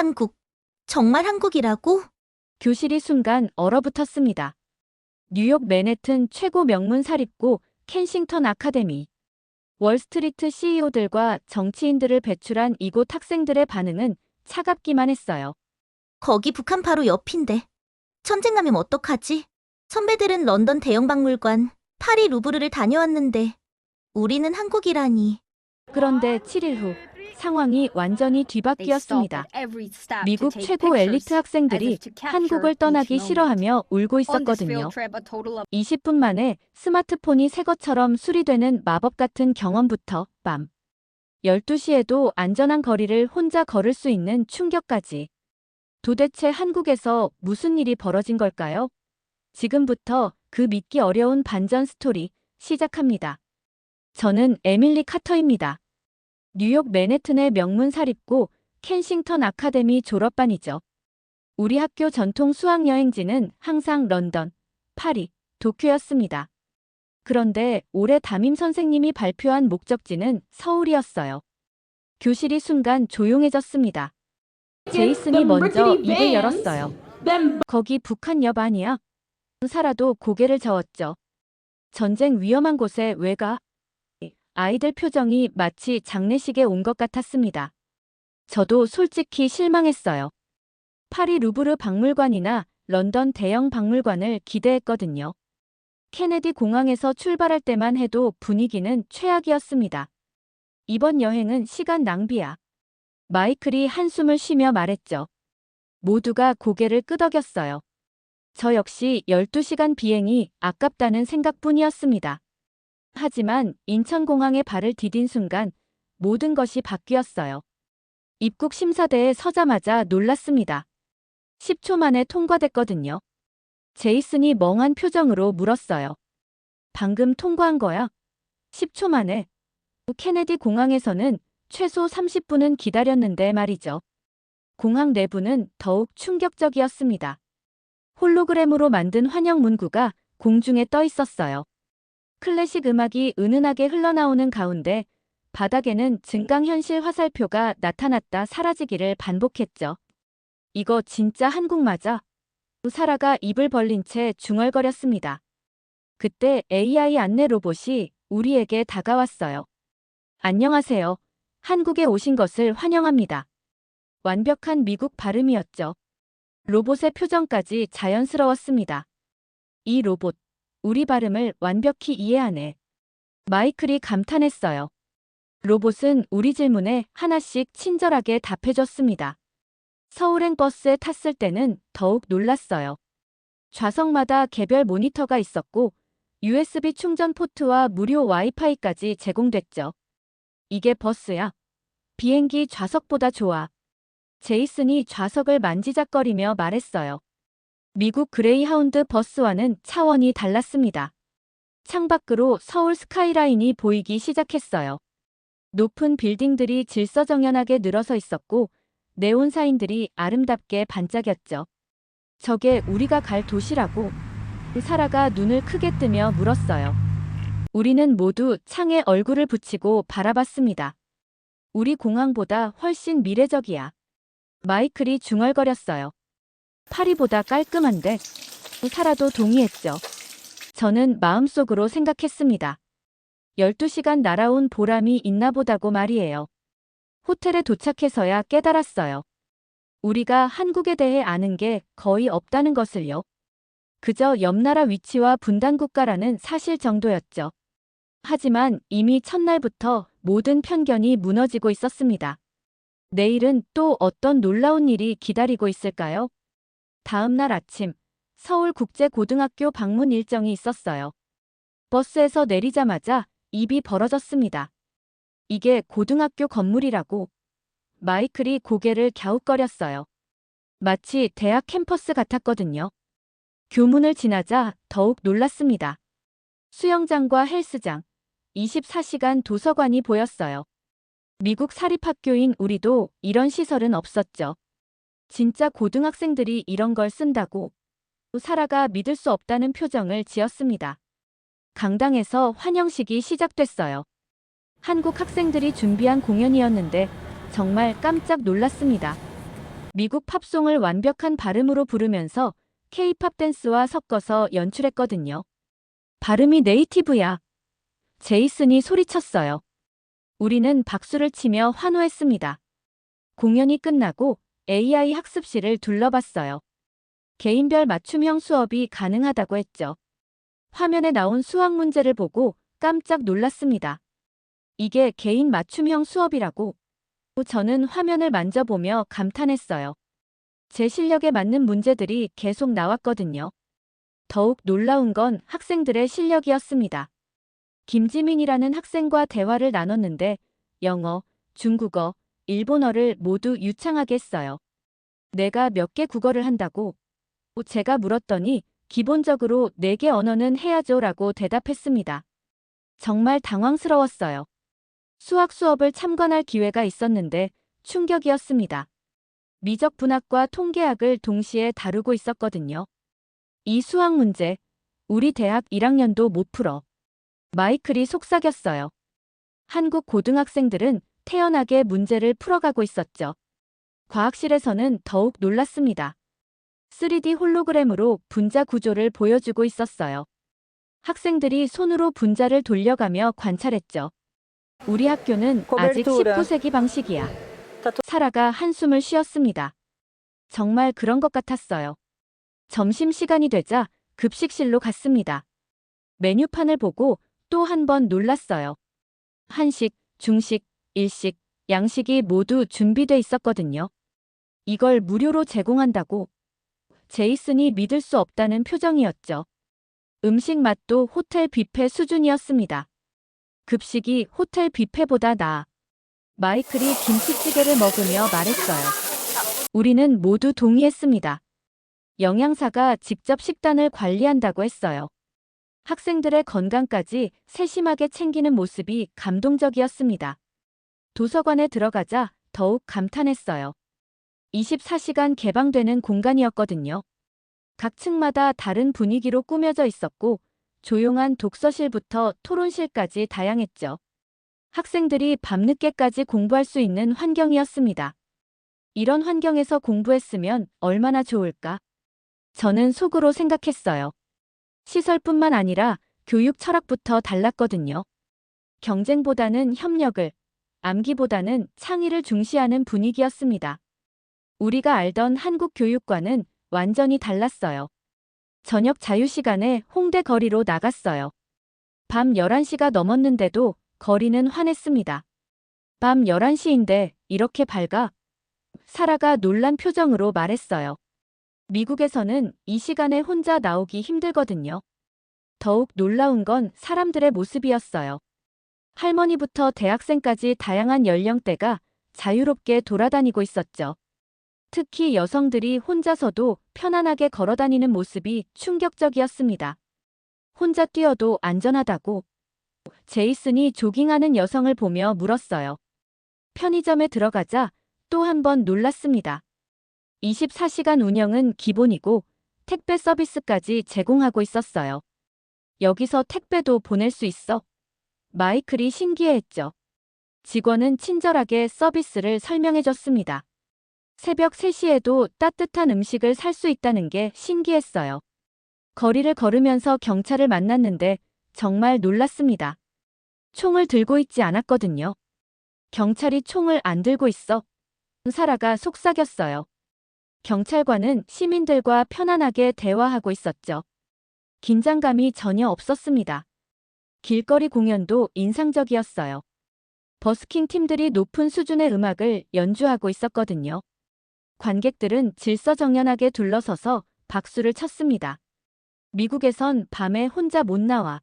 한국. 정말 한국이라고? 교실이 순간 얼어붙었습니다. 뉴욕 맨해튼 최고 명문 사립고 켄싱턴 아카데미. 월스트리트 CEO들과 정치인들을 배출한 이곳 학생들의 반응은 차갑기만 했어요. 거기 북한 바로 옆인데. 전쟁 나면 어떡하지? 선배들은 런던 대형박물관, 파리 루브르를 다녀왔는데 우리는 한국이라니. 그런데 7일 후 상황이 완전히 뒤바뀌었습니다. 미국 최고 엘리트 학생들이 한국을 떠나기 싫어하며 울고 있었거든요. 20분 만에 스마트폰이 새 것처럼 수리되는 마법 같은 경험부터 밤 12시에도 안전한 거리를 혼자 걸을 수 있는 충격까지. 도대체 한국에서 무슨 일이 벌어진 걸까요? 지금부터 그 믿기 어려운 반전 스토리 시작합니다. 저는 에밀리 카터입니다. 뉴욕 맨해튼의 명문 사립고 켄싱턴 아카데미 졸업반이죠. 우리 학교 전통 수학여행지는 항상 런던, 파리, 도쿄였습니다. 그런데 올해 담임 선생님이 발표한 목적지는 서울이었어요. 교실이 순간 조용해졌습니다. 제이슨이 먼저 입을 열었어요. 거기 북한 옆 아니야? 사라도 고개를 저었죠. 전쟁 위험한 곳에 왜 가? 아이들 표정이 마치 장례식에 온 것 같았습니다. 저도 솔직히 실망했어요. 파리 루브르 박물관이나 런던 대형 박물관을 기대했거든요. 케네디 공항에서 출발할 때만 해도 분위기는 최악이었습니다. 이번 여행은 시간 낭비야. 마이클이 한숨을 쉬며 말했죠. 모두가 고개를 끄덕였어요. 저 역시 12시간 비행이 아깝다는 생각뿐이었습니다. 하지만 인천공항에 발을 디딘 순간 모든 것이 바뀌었어요. 입국 심사대에 서자마자 놀랐습니다. 10초 만에 통과됐거든요. 제이슨이 멍한 표정으로 물었어요. 방금 통과한 거야? 10초 만에. 케네디 공항에서는 최소 30분은 기다렸는데 말이죠. 공항 내부는 더욱 충격적이었습니다. 홀로그램으로 만든 환영 문구가 공중에 떠 있었어요. 클래식 음악이 은은하게 흘러나오는 가운데 바닥에는 증강현실 화살표가 나타났다 사라지기를 반복했죠. 이거 진짜 한국 맞아? 사라가 입을 벌린 채 중얼거렸습니다. 그때 AI 안내 로봇이 우리에게 다가왔어요. 안녕하세요. 한국에 오신 것을 환영합니다. 완벽한 미국 발음이었죠. 로봇의 표정까지 자연스러웠습니다. 이 로봇, 우리 발음을 완벽히 이해하네. 마이클이 감탄했어요. 로봇은 우리 질문에 하나씩 친절하게 답해줬습니다. 서울행 버스에 탔을 때는 더욱 놀랐어요. 좌석마다 개별 모니터가 있었고 USB 충전 포트와 무료 와이파이까지 제공됐죠. 이게 버스야. 비행기 좌석보다 좋아. 제이슨이 좌석을 만지작거리며 말했어요. 미국 그레이하운드 버스와는 차원이 달랐습니다. 창밖으로 서울 스카이라인이 보이기 시작했어요. 높은 빌딩들이 질서정연하게 늘어서 있었고 네온 사인들이 아름답게 반짝였죠. 저게 우리가 갈 도시라고. 사라가 눈을 크게 뜨며 물었어요. 우리는 모두 창에 얼굴을 붙이고 바라봤습니다. 우리 공항보다 훨씬 미래적이야. 마이클이 중얼거렸어요. 파리보다 깔끔한데 사라도 동의했죠. 저는 마음속으로 생각했습니다. 12시간 날아온 보람이 있나 보다고 말이에요. 호텔에 도착해서야 깨달았어요. 우리가 한국에 대해 아는 게 거의 없다는 것을요. 그저 옆나라 위치와 분단국가라는 사실 정도였죠. 하지만 이미 첫날부터 모든 편견이 무너지고 있었습니다. 내일은 또 어떤 놀라운 일이 기다리고 있을까요? 다음 날 아침, 서울국제고등학교 방문 일정이 있었어요. 버스에서 내리자마자 입이 벌어졌습니다. 이게 고등학교 건물이라고. 마이클이 고개를 갸웃거렸어요. 마치 대학 캠퍼스 같았거든요. 교문을 지나자 더욱 놀랐습니다. 수영장과 헬스장, 24시간 도서관이 보였어요. 미국 사립학교인 우리도 이런 시설은 없었죠. 진짜 고등학생들이 이런 걸 쓴다고 사라가 믿을 수 없다는 표정을 지었습니다. 강당에서 환영식이 시작됐어요. 한국 학생들이 준비한 공연이었는데 정말 깜짝 놀랐습니다. 미국 팝송을 완벽한 발음으로 부르면서 K-팝 댄스와 섞어서 연출했거든요. 발음이 네이티브야. 제이슨이 소리쳤어요. 우리는 박수를 치며 환호했습니다. 공연이 끝나고 AI 학습실을 둘러봤어요. 개인별 맞춤형 수업이 가능하다고 했죠. 화면에 나온 수학 문제를 보고 깜짝 놀랐습니다. 이게 개인 맞춤형 수업이라고. 저는 화면을 만져보며 감탄했어요. 제 실력에 맞는 문제들이 계속 나왔거든요. 더욱 놀라운 건 학생들의 실력이었습니다. 김지민이라는 학생과 대화를 나눴는데 영어, 중국어, 일본어를 모두 유창하게 했어요. 내가 몇 개 국어를 한다고? 제가 물었더니 기본적으로 네개 언어는 해야죠 라고 대답했습니다. 정말 당황스러웠어요. 수학 수업을 참관할 기회가 있었는데 충격이었습니다. 미적 분학과 통계학을 동시에 다루고 있었거든요. 이 수학 문제, 우리 대학 1학년도 못 풀어. 마이클이 속삭였어요. 한국 고등학생들은 태연하게 문제를 풀어가고 있었죠. 과학실에서는 더욱 놀랐습니다. 3D 홀로그램으로 분자 구조를 보여주고 있었어요. 학생들이 손으로 분자를 돌려가며 관찰했죠. 우리 학교는 아직 코벨토라. 19세기 방식이야. 사라가 한숨을 쉬었습니다. 정말 그런 것 같았어요. 점심시간이 되자 급식실로 갔습니다. 메뉴판을 보고 또 한 번 놀랐어요. 한식, 중식, 일식, 양식이 모두 준비돼 있었거든요. 이걸 무료로 제공한다고 제이슨이 믿을 수 없다는 표정이었죠. 음식 맛도 호텔 뷔페 수준이었습니다. 급식이 호텔 뷔페보다 나아. 마이클이 김치찌개를 먹으며 말했어요. 우리는 모두 동의했습니다. 영양사가 직접 식단을 관리한다고 했어요. 학생들의 건강까지 세심하게 챙기는 모습이 감동적이었습니다. 도서관에 들어가자 더욱 감탄했어요. 24시간 개방되는 공간이었거든요. 각 층마다 다른 분위기로 꾸며져 있었고 조용한 독서실부터 토론실까지 다양했죠. 학생들이 밤늦게까지 공부할 수 있는 환경이었습니다. 이런 환경에서 공부했으면 얼마나 좋을까? 저는 속으로 생각했어요. 시설뿐만 아니라 교육 철학부터 달랐거든요. 경쟁보다는 협력을, 암기보다는 창의를 중시하는 분위기였습니다. 우리가 알던 한국 교육과는 완전히 달랐어요. 저녁 자유시간에 홍대 거리로 나갔어요. 밤 11시가 넘었는데도 거리는 환했습니다. 밤 11시인데 이렇게 밝아? 사라가 놀란 표정으로 말했어요. 미국에서는 이 시간에 혼자 나오기 힘들거든요. 더욱 놀라운 건 사람들의 모습이었어요. 할머니부터 대학생까지 다양한 연령대가 자유롭게 돌아다니고 있었죠. 특히 여성들이 혼자서도 편안하게 걸어다니는 모습이 충격적이었습니다. 혼자 뛰어도 안전하다고 제이슨이 조깅하는 여성을 보며 물었어요. 편의점에 들어가자 또 한 번 놀랐습니다. 24시간 운영은 기본이고 택배 서비스까지 제공하고 있었어요. 여기서 택배도 보낼 수 있어? 마이클이 신기해했죠. 직원은 친절하게 서비스를 설명해줬습니다. 새벽 3시에도 따뜻한 음식을 살 수 있다는 게 신기했어요. 거리를 걸으면서 경찰을 만났는데 정말 놀랐습니다. 총을 들고 있지 않았거든요. 경찰이 총을 안 들고 있어. 사라가 속삭였어요. 경찰관은 시민들과 편안하게 대화하고 있었죠. 긴장감이 전혀 없었습니다. 길거리 공연도 인상적이었어요. 버스킹 팀들이 높은 수준의 음악을 연주하고 있었거든요. 관객들은 질서정연하게 둘러서서 박수를 쳤습니다. 미국에선 밤에 혼자 못 나와.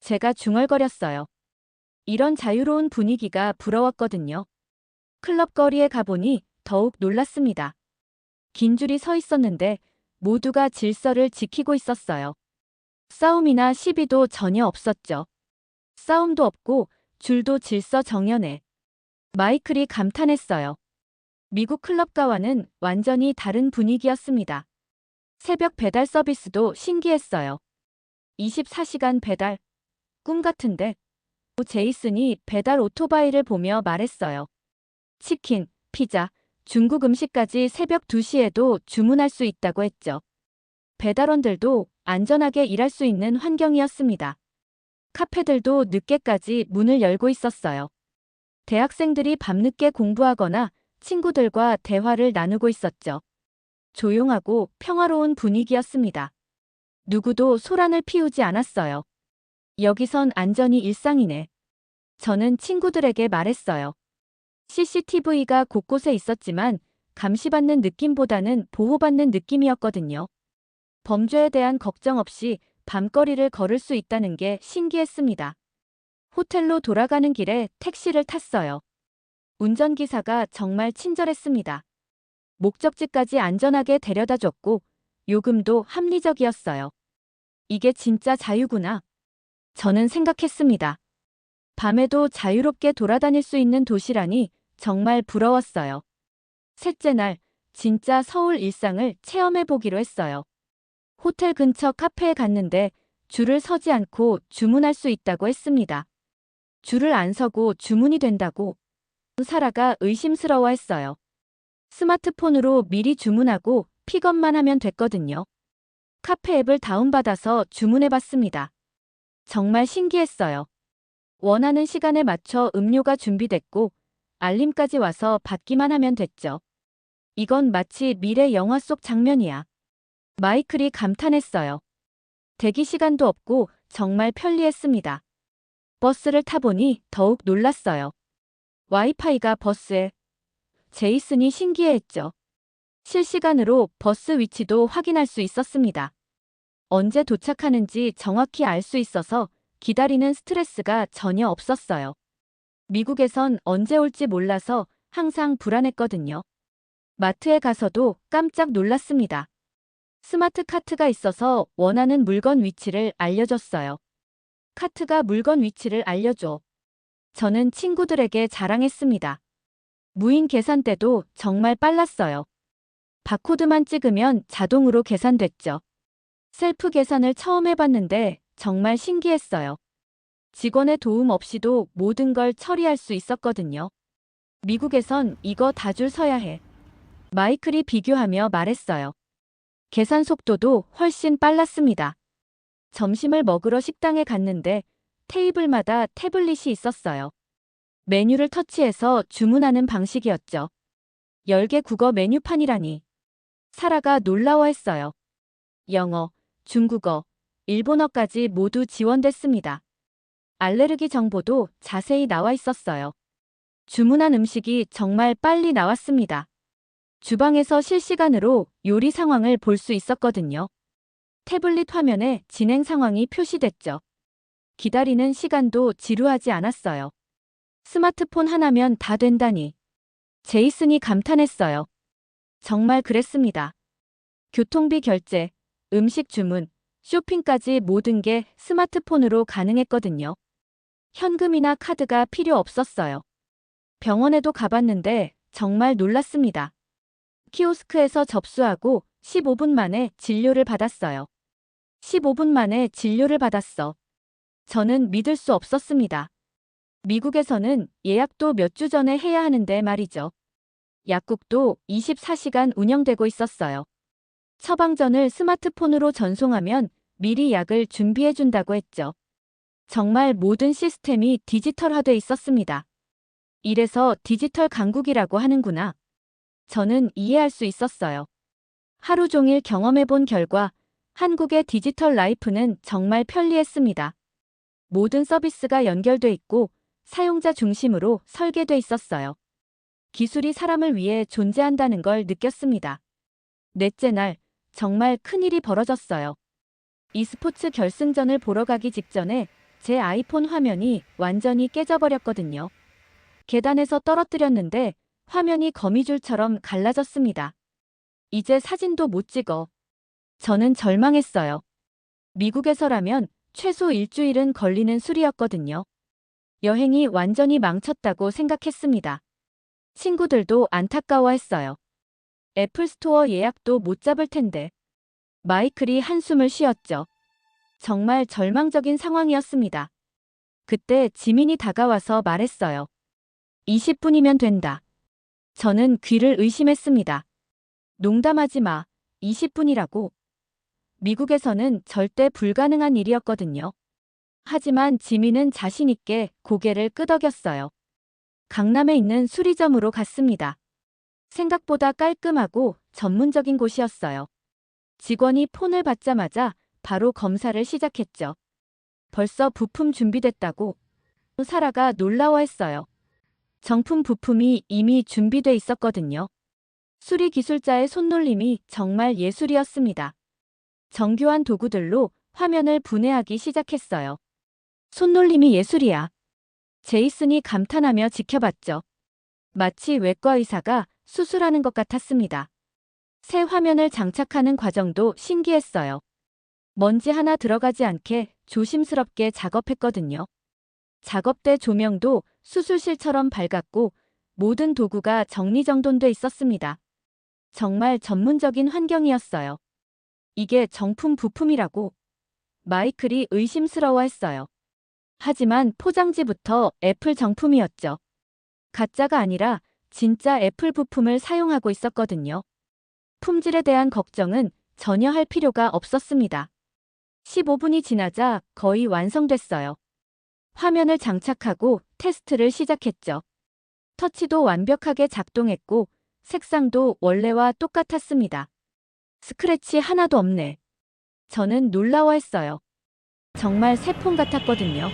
제가 중얼거렸어요. 이런 자유로운 분위기가 부러웠거든요. 클럽 거리에 가보니 더욱 놀랐습니다. 긴 줄이 서 있었는데 모두가 질서를 지키고 있었어요. 싸움이나 시비도 전혀 없었죠. 싸움도 없고 줄도 질서 정연해. 마이클이 감탄했어요. 미국 클럽가와는 완전히 다른 분위기였습니다. 새벽 배달 서비스도 신기했어요. 24시간 배달. 꿈 같은데. 제이슨이 배달 오토바이를 보며 말했어요. 치킨, 피자, 중국 음식까지 새벽 2시에도 주문할 수 있다고 했죠. 배달원들도 안전하게 일할 수 있는 환경이었습니다. 카페들도 늦게까지 문을 열고 있었어요. 대학생들이 밤늦게 공부하거나 친구들과 대화를 나누고 있었죠. 조용하고 평화로운 분위기였습니다. 누구도 소란을 피우지 않았어요. 여기선 안전이 일상이네. 저는 친구들에게 말했어요. CCTV가 곳곳에 있었지만 감시받는 느낌보다는 보호받는 느낌이었거든요. 범죄에 대한 걱정 없이 밤거리를 걸을 수 있다는 게 신기했습니다. 호텔로 돌아가는 길에 택시를 탔어요. 운전기사가 정말 친절했습니다. 목적지까지 안전하게 데려다 줬고 요금도 합리적이었어요. 이게 진짜 자유구나. 저는 생각했습니다. 밤에도 자유롭게 돌아다닐 수 있는 도시라니 정말 부러웠어요. 셋째 날, 진짜 서울 일상을 체험해 보기로 했어요. 호텔 근처 카페에 갔는데 줄을 서지 않고 주문할 수 있다고 했습니다. 줄을 안 서고 주문이 된다고 사라가 의심스러워 했어요. 스마트폰으로 미리 주문하고 픽업만 하면 됐거든요. 카페 앱을 다운받아서 주문해 봤습니다. 정말 신기했어요. 원하는 시간에 맞춰 음료가 준비됐고 알림까지 와서 받기만 하면 됐죠. 이건 마치 미래 영화 속 장면이야. 마이클이 감탄했어요. 대기 시간도 없고 정말 편리했습니다. 버스를 타보니 더욱 놀랐어요. 와이파이가 버스에 제이슨이 신기해했죠. 실시간으로 버스 위치도 확인할 수 있었습니다. 언제 도착하는지 정확히 알 수 있어서 기다리는 스트레스가 전혀 없었어요. 미국에선 언제 올지 몰라서 항상 불안했거든요. 마트에 가서도 깜짝 놀랐습니다. 스마트 카트가 있어서 원하는 물건 위치를 알려줬어요. 카트가 물건 위치를 알려줘. 저는 친구들에게 자랑했습니다. 무인 계산대도 정말 빨랐어요. 바코드만 찍으면 자동으로 계산됐죠. 셀프 계산을 처음 해봤는데 정말 신기했어요. 직원의 도움 없이도 모든 걸 처리할 수 있었거든요. 미국에선 이거 다 줄 서야 해. 마이클이 비교하며 말했어요. 계산 속도도 훨씬 빨랐습니다. 점심을 먹으러 식당에 갔는데 테이블마다 태블릿이 있었어요. 메뉴를 터치해서 주문하는 방식이었죠. 열개 국어 메뉴판이라니. 사라가 놀라워했어요. 영어, 중국어, 일본어까지 모두 지원됐습니다. 알레르기 정보도 자세히 나와 있었어요. 주문한 음식이 정말 빨리 나왔습니다. 주방에서 실시간으로 요리 상황을 볼 수 있었거든요. 태블릿 화면에 진행 상황이 표시됐죠. 기다리는 시간도 지루하지 않았어요. 스마트폰 하나면 다 된다니. 제이슨이 감탄했어요. 정말 그랬습니다. 교통비 결제, 음식 주문, 쇼핑까지 모든 게 스마트폰으로 가능했거든요. 현금이나 카드가 필요 없었어요. 병원에도 가봤는데 정말 놀랐습니다. 키오스크에서 접수하고 15분 만에 진료를 받았어요. 15분 만에 진료를 받았어. 저는 믿을 수 없었습니다. 미국에서는 예약도 몇 주 전에 해야 하는데 말이죠. 약국도 24시간 운영되고 있었어요. 처방전을 스마트폰으로 전송하면 미리 약을 준비해준다고 했죠. 정말 모든 시스템이 디지털화돼 있었습니다. 이래서 디지털 강국이라고 하는구나. 저는 이해할 수 있었어요. 하루 종일 경험해본 결과 한국의 디지털 라이프는 정말 편리했습니다. 모든 서비스가 연결돼 있고 사용자 중심으로 설계돼 있었어요. 기술이 사람을 위해 존재한다는 걸 느꼈습니다. 넷째 날, 정말 큰일이 벌어졌어요. e스포츠 결승전을 보러 가기 직전에 제 아이폰 화면이 완전히 깨져버렸거든요. 계단에서 떨어뜨렸는데 화면이 거미줄처럼 갈라졌습니다. 이제 사진도 못 찍어. 저는 절망했어요. 미국에서라면 최소 일주일은 걸리는 수리였거든요. 여행이 완전히 망쳤다고 생각했습니다. 친구들도 안타까워했어요. 애플스토어 예약도 못 잡을 텐데. 마이클이 한숨을 쉬었죠. 정말 절망적인 상황이었습니다. 그때 지민이 다가와서 말했어요. 20분이면 된다. 저는 귀를 의심했습니다. 농담하지 마. 20분이라고. 미국에서는 절대 불가능한 일이었거든요. 하지만 지민은 자신있게 고개를 끄덕였어요. 강남에 있는 수리점으로 갔습니다. 생각보다 깔끔하고 전문적인 곳이었어요. 직원이 폰을 받자마자 바로 검사를 시작했죠. 벌써 부품 준비됐다고 사라가 놀라워했어요. 정품 부품이 이미 준비돼 있었거든요. 수리 기술자의 손놀림이 정말 예술이었습니다. 정교한 도구들로 화면을 분해하기 시작했어요. 손놀림이 예술이야. 제이슨이 감탄하며 지켜봤죠. 마치 외과 의사가 수술하는 것 같았습니다. 새 화면을 장착하는 과정도 신기했어요. 먼지 하나 들어가지 않게 조심스럽게 작업했거든요. 작업대 조명도 수술실처럼 밝았고 모든 도구가 정리정돈돼 있었습니다. 정말 전문적인 환경이었어요. 이게 정품 부품이라고 마이클이 의심스러워했어요. 하지만 포장지부터 애플 정품이었죠. 가짜가 아니라 진짜 애플 부품을 사용하고 있었거든요. 품질에 대한 걱정은 전혀 할 필요가 없었습니다. 15분이 지나자 거의 완성됐어요. 화면을 장착하고 테스트를 시작했죠. 터치도 완벽하게 작동했고 색상도 원래와 똑같았습니다. 스크래치 하나도 없네. 저는 놀라워했어요. 정말 새 폰 같았거든요.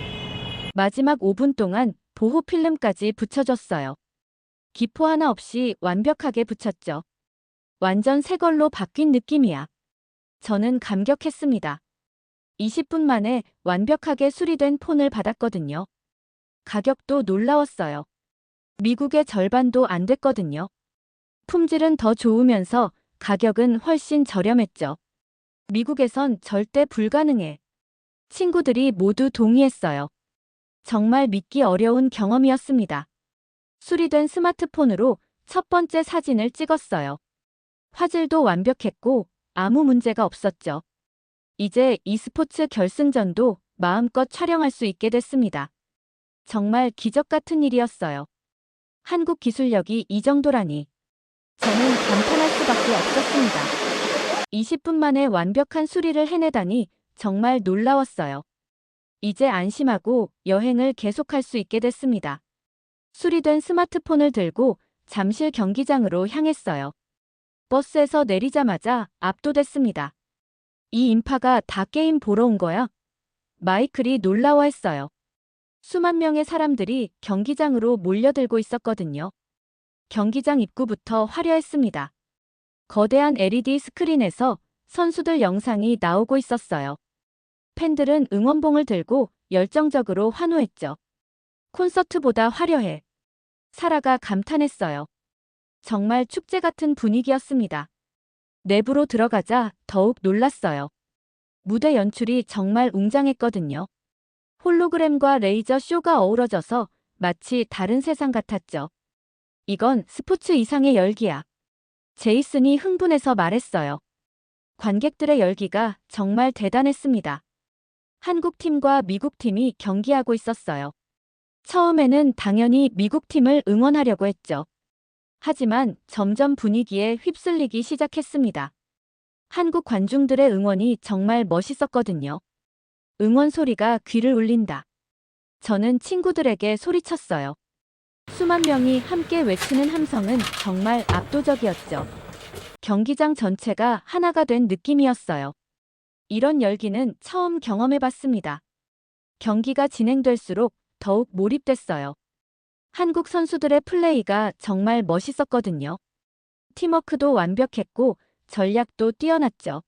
마지막 5분 동안 보호 필름까지 붙여줬어요. 기포 하나 없이 완벽하게 붙였죠. 완전 새 걸로 바뀐 느낌이야. 저는 감격했습니다. 20분 만에 완벽하게 수리된 폰을 받았거든요. 가격도 놀라웠어요. 미국의 절반도 안 됐거든요. 품질은 더 좋으면서 가격은 훨씬 저렴했죠. 미국에선 절대 불가능해. 친구들이 모두 동의했어요. 정말 믿기 어려운 경험이었습니다. 수리된 스마트폰으로 첫 번째 사진을 찍었어요. 화질도 완벽했고 아무 문제가 없었죠. 이제 e스포츠 결승전도 마음껏 촬영할 수 있게 됐습니다. 정말 기적 같은 일이었어요. 한국 기술력이 이 정도라니. 저는 감탄할 수밖에 없었습니다. 20분 만에 완벽한 수리를 해내다니 정말 놀라웠어요. 이제 안심하고 여행을 계속할 수 있게 됐습니다. 수리된 스마트폰을 들고 잠실 경기장으로 향했어요. 버스에서 내리자마자 압도됐습니다. 이 인파가 다 게임 보러 온 거야? 마이클이 놀라워했어요. 수만 명의 사람들이 경기장으로 몰려들고 있었거든요. 경기장 입구부터 화려했습니다. 거대한 LED 스크린에서 선수들 영상이 나오고 있었어요. 팬들은 응원봉을 들고 열정적으로 환호했죠. 콘서트보다 화려해. 사라가 감탄했어요. 정말 축제 같은 분위기였습니다. 내부로 들어가자 더욱 놀랐어요. 무대 연출이 정말 웅장했거든요. 홀로그램과 레이저 쇼가 어우러져서 마치 다른 세상 같았죠. 이건 스포츠 이상의 열기야. 제이슨이 흥분해서 말했어요. 관객들의 열기가 정말 대단했습니다. 한국 팀과 미국 팀이 경기하고 있었어요. 처음에는 당연히 미국 팀을 응원하려고 했죠. 하지만 점점 분위기에 휩쓸리기 시작했습니다. 한국 관중들의 응원이 정말 멋있었거든요. 응원 소리가 귀를 울린다. 저는 친구들에게 소리쳤어요. 수만 명이 함께 외치는 함성은 정말 압도적이었죠. 경기장 전체가 하나가 된 느낌이었어요. 이런 열기는 처음 경험해봤습니다. 경기가 진행될수록 더욱 몰입됐어요. 한국 선수들의 플레이가 정말 멋있었거든요. 팀워크도 완벽했고 전략도 뛰어났죠.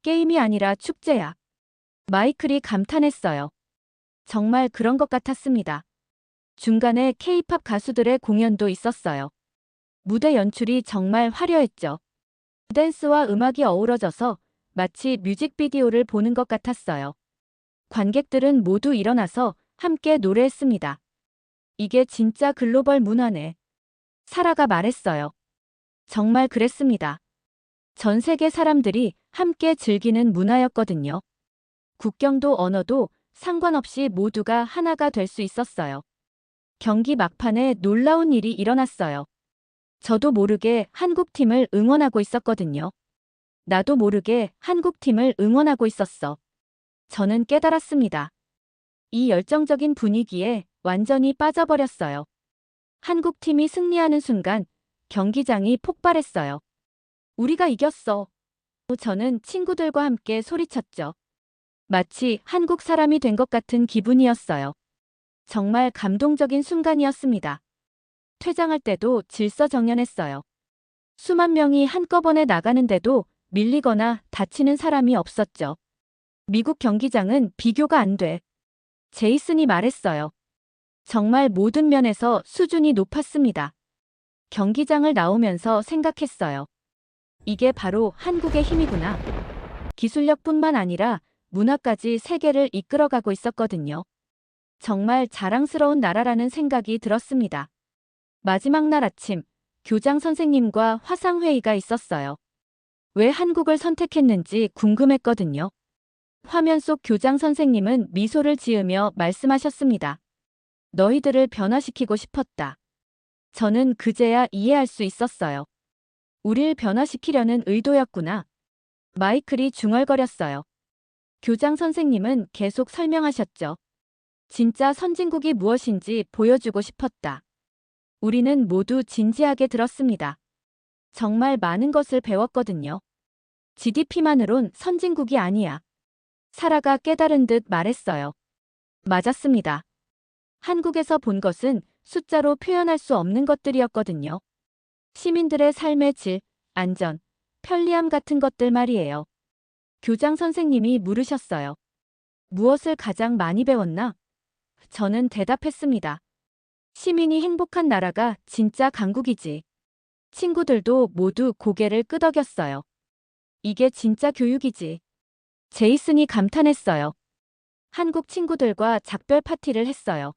게임이 아니라 축제야. 마이클이 감탄했어요. 정말 그런 것 같았습니다. 중간에 케이팝 가수들의 공연도 있었어요. 무대 연출이 정말 화려했죠. 댄스와 음악이 어우러져서 마치 뮤직비디오를 보는 것 같았어요. 관객들은 모두 일어나서 함께 노래했습니다. 이게 진짜 글로벌 문화네. 사라가 말했어요. 정말 그랬습니다. 전 세계 사람들이 함께 즐기는 문화였거든요. 국경도 언어도 상관없이 모두가 하나가 될 수 있었어요. 경기 막판에 놀라운 일이 일어났어요. 저도 모르게 한국팀을 응원하고 있었거든요. 나도 모르게 한국팀을 응원하고 있었어. 저는 깨달았습니다. 이 열정적인 분위기에 완전히 빠져버렸어요. 한국팀이 승리하는 순간 경기장이 폭발했어요. 우리가 이겼어. 저는 친구들과 함께 소리쳤죠. 마치 한국 사람이 된 것 같은 기분이었어요. 정말 감동적인 순간이었습니다. 퇴장할 때도 질서정연했어요. 수만 명이 한꺼번에 나가는데도 밀리거나 다치는 사람이 없었죠. 미국 경기장은 비교가 안 돼. 제이슨이 말했어요. 정말 모든 면에서 수준이 높았습니다. 경기장을 나오면서 생각했어요. 이게 바로 한국의 힘이구나. 기술력뿐만 아니라 문화까지 세계를 이끌어가고 있었거든요. 정말 자랑스러운 나라라는 생각이 들었습니다. 마지막 날 아침, 교장 선생님과 화상회의가 있었어요. 왜 한국을 선택했는지 궁금했거든요. 화면 속 교장 선생님은 미소를 지으며 말씀하셨습니다. 너희들을 변화시키고 싶었다. 저는 그제야 이해할 수 있었어요. 우릴 변화시키려는 의도였구나. 마이클이 중얼거렸어요. 교장 선생님은 계속 설명하셨죠. 진짜 선진국이 무엇인지 보여주고 싶었다. 우리는 모두 진지하게 들었습니다. 정말 많은 것을 배웠거든요. GDP만으론 선진국이 아니야. 사라가 깨달은 듯 말했어요. 맞았습니다. 한국에서 본 것은 숫자로 표현할 수 없는 것들이었거든요. 시민들의 삶의 질, 안전, 편리함 같은 것들 말이에요. 교장 선생님이 물으셨어요. 무엇을 가장 많이 배웠나? 저는 대답했습니다. 시민이 행복한 나라가 진짜 강국이지. 친구들도 모두 고개를 끄덕였어요. 이게 진짜 교육이지. 제이슨이 감탄했어요. 한국 친구들과 작별 파티를 했어요.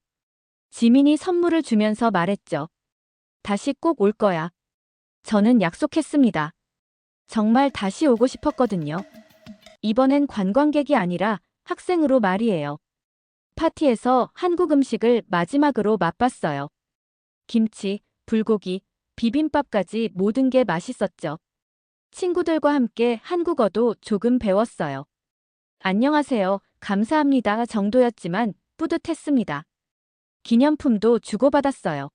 지민이 선물을 주면서 말했죠. 다시 꼭 올 거야. 저는 약속했습니다. 정말 다시 오고 싶었거든요. 이번엔 관광객이 아니라 학생으로 말이에요. 파티에서 한국 음식을 마지막으로 맛봤어요. 김치, 불고기, 비빔밥까지 모든 게 맛있었죠. 친구들과 함께 한국어도 조금 배웠어요. 안녕하세요, 감사합니다 정도였지만 뿌듯했습니다. 기념품도 주고받았어요.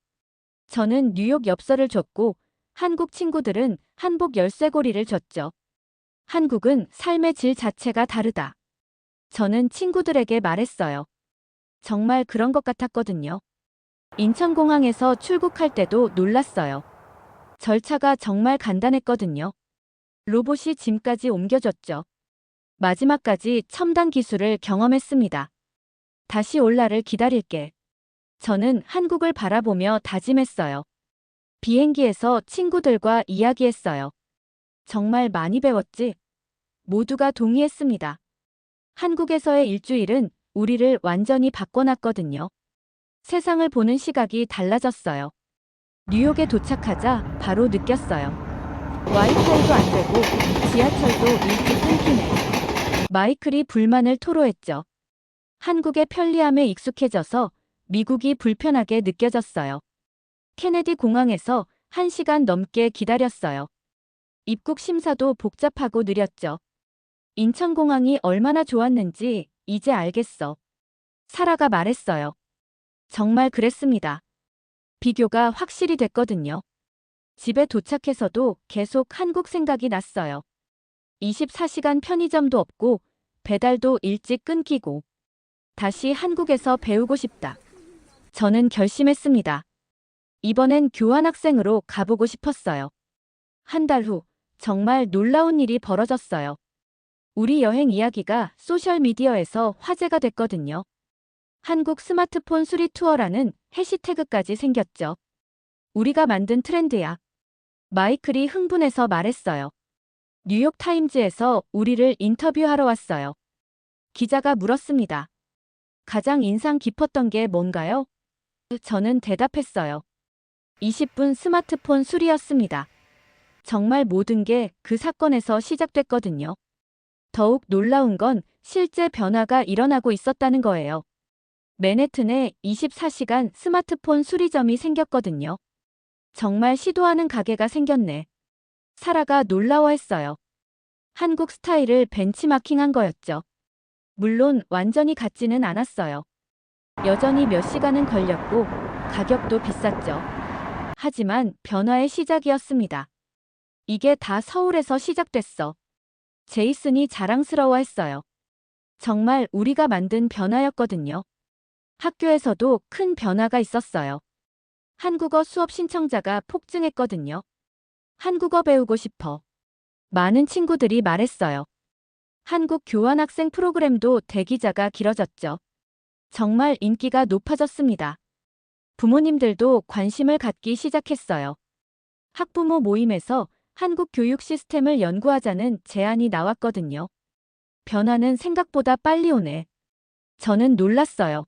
저는 뉴욕 엽서를 줬고 한국 친구들은 한복 열쇠고리를 줬죠. 한국은 삶의 질 자체가 다르다. 저는 친구들에게 말했어요. 정말 그런 것 같았거든요. 인천공항에서 출국할 때도 놀랐어요. 절차가 정말 간단했거든요. 로봇이 짐까지 옮겨줬죠. 마지막까지 첨단 기술을 경험했습니다. 다시 올 날을 기다릴게. 저는 한국을 바라보며 다짐했어요. 비행기에서 친구들과 이야기했어요. 정말 많이 배웠지? 모두가 동의했습니다. 한국에서의 일주일은 우리를 완전히 바꿔놨거든요. 세상을 보는 시각이 달라졌어요. 뉴욕에 도착하자 바로 느꼈어요. 와이파이도 안 되고 지하철도 일찍 끊기네. 마이클이 불만을 토로했죠. 한국의 편리함에 익숙해져서 미국이 불편하게 느껴졌어요. 케네디 공항에서 1시간 넘게 기다렸어요. 입국 심사도 복잡하고 느렸죠. 인천공항이 얼마나 좋았는지 이제 알겠어. 사라가 말했어요. 정말 그랬습니다. 비교가 확실히 됐거든요. 집에 도착해서도 계속 한국 생각이 났어요. 24시간 편의점도 없고 배달도 일찍 끊기고 다시 한국에서 배우고 싶다. 저는 결심했습니다. 이번엔 교환학생으로 가보고 싶었어요. 한 달 후 정말 놀라운 일이 벌어졌어요. 우리 여행 이야기가 소셜미디어에서 화제가 됐거든요. 한국 스마트폰 수리 투어라는 해시태그까지 생겼죠. 우리가 만든 트렌드야. 마이클이 흥분해서 말했어요. 뉴욕타임즈에서 우리를 인터뷰하러 왔어요. 기자가 물었습니다. 가장 인상 깊었던 게 뭔가요? 저는 대답했어요. 20분 스마트폰 수리였습니다. 정말 모든 게 그 사건에서 시작됐거든요. 더욱 놀라운 건 실제 변화가 일어나고 있었다는 거예요. 맨해튼에 24시간 스마트폰 수리점이 생겼거든요. 정말 시도하는 가게가 생겼네. 사라가 놀라워했어요. 한국 스타일을 벤치마킹한 거였죠. 물론 완전히 같지는 않았어요. 여전히 몇 시간은 걸렸고 가격도 비쌌죠. 하지만 변화의 시작이었습니다. 이게 다 서울에서 시작됐어. 제이슨이 자랑스러워했어요. 정말 우리가 만든 변화였거든요. 학교에서도 큰 변화가 있었어요. 한국어 수업 신청자가 폭증했거든요. 한국어 배우고 싶어. 많은 친구들이 말했어요. 한국 교환학생 프로그램도 대기자가 길어졌죠. 정말 인기가 높아졌습니다. 부모님들도 관심을 갖기 시작했어요. 학부모 모임에서 한국 교육 시스템을 연구하자는 제안이 나왔거든요. 변화는 생각보다 빨리 오네. 저는 놀랐어요.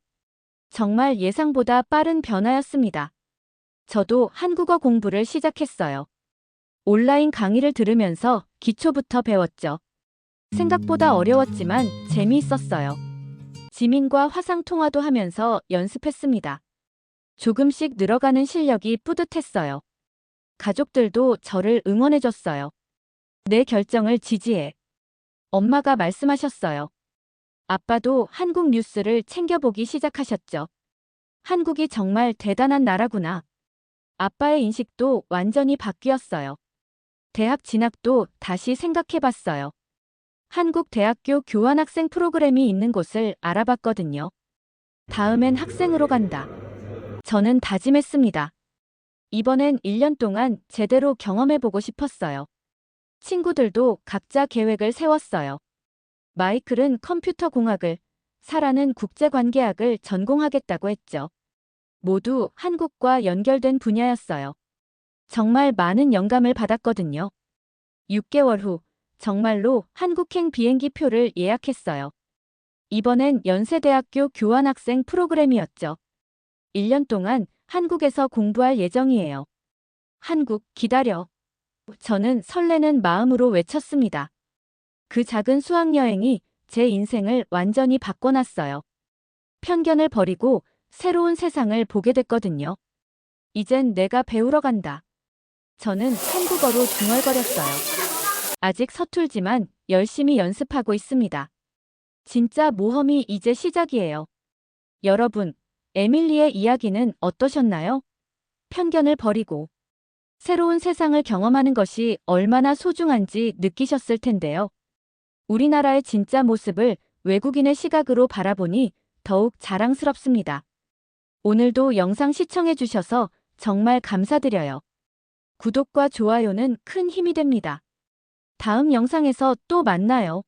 정말 예상보다 빠른 변화였습니다. 저도 한국어 공부를 시작했어요. 온라인 강의를 들으면서 기초부터 배웠죠. 생각보다 어려웠지만 재미있었어요. 지민과 화상 통화도 하면서 연습했습니다. 조금씩 늘어가는 실력이 뿌듯했어요. 가족들도 저를 응원해줬어요. 내 결정을 지지해. 엄마가 말씀하셨어요. 아빠도 한국 뉴스를 챙겨보기 시작하셨죠. 한국이 정말 대단한 나라구나. 아빠의 인식도 완전히 바뀌었어요. 대학 진학도 다시 생각해봤어요. 한국 대학교 교환학생 프로그램이 있는 곳을 알아봤거든요. 다음엔 학생으로 간다. 저는 다짐했습니다. 이번엔 1년 동안 제대로 경험해보고 싶었어요. 친구들도 각자 계획을 세웠어요. 마이클은 컴퓨터 공학을, 사라는 국제관계학을 전공하겠다고 했죠. 모두 한국과 연결된 분야였어요. 정말 많은 영감을 받았거든요. 6개월 후, 정말로 한국행 비행기 표를 예약했어요. 이번엔 연세대학교 교환학생 프로그램이었죠. 1년 동안 한국에서 공부할 예정이에요. 한국, 기다려. 저는 설레는 마음으로 외쳤습니다. 그 작은 수학여행이 제 인생을 완전히 바꿔놨어요. 편견을 버리고 새로운 세상을 보게 됐거든요. 이젠 내가 배우러 간다. 저는 한국어로 중얼거렸어요. 아직 서툴지만 열심히 연습하고 있습니다. 진짜 모험이 이제 시작이에요. 여러분, 에밀리의 이야기는 어떠셨나요? 편견을 버리고 새로운 세상을 경험하는 것이 얼마나 소중한지 느끼셨을 텐데요. 우리나라의 진짜 모습을 외국인의 시각으로 바라보니 더욱 자랑스럽습니다. 오늘도 영상 시청해주셔서 정말 감사드려요. 구독과 좋아요는 큰 힘이 됩니다. 다음 영상에서 또 만나요.